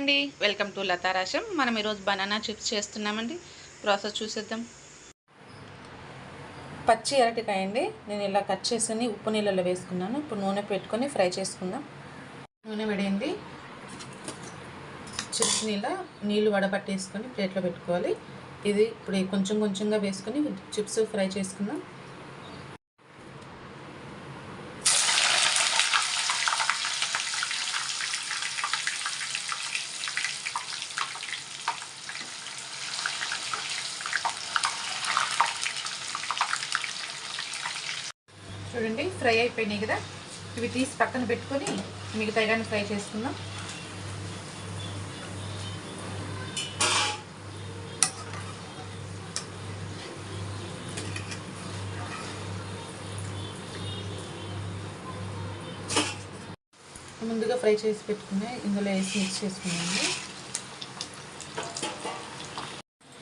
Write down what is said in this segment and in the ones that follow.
అండి. Welcome to లతారాశం మనం ఈరోజు బనానా చిప్స్ చేస్తున్నామండి. ప్రాసెస్ చూసేద్దాం. పచ్చి అరటికాయ అండి నేను ఇలా కట్ చేసుకుని ఉప్పు నీళ్ళలో వేసుకున్నాను. ఇప్పుడు నూనె పెట్టుకొని ఫ్రై చేసుకుందాం. నూనె వేడింది. చిప్స్ నీళ్ళ నీళ్ళు వడబట్టేసుకొని ప్లేట్లో పెట్టుకోవాలి. ఇది ఇప్పుడు కొంచెం కొంచెంగా వేసుకొని చిప్స్ ఫ్రై చేసుకుందాం. చూడండి ఫ్రై అయిపోయినాయి కదా. ఇవి తీసి పక్కన పెట్టుకొని మిగతా కానీ ఫ్రై చేసుకుందాం. ముందుగా ఫ్రై చేసి పెట్టుకునే ఇందులో వేసి మిక్స్ చేసుకున్నాను.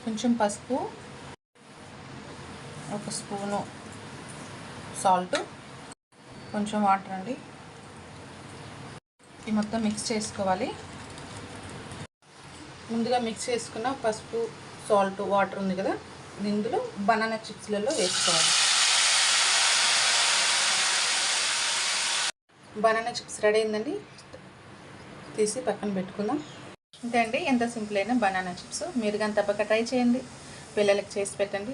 కొంచెం పసుపు ఒక స్పూను సాల్ట్ కొంచెం వాటర్ అండి. ఈ మొత్తం మిక్స్ చేసుకోవాలి. ముందుగా మిక్స్ చేసుకున్న పసుపు సాల్ట్ వాటర్ ఉంది కదా ఇందులో బనానా చిప్స్లలో వేసుకోవాలి. బనానా చిప్స్ రెడీ అయిందండి. తీసి పక్కన పెట్టుకుందాం. అంతే అండి ఎంత సింపుల్ అయినా బనానా చిప్స్. మీరు కానీ తప్పక ట్రై చేయండి. పిల్లలకి చేసి పెట్టండి.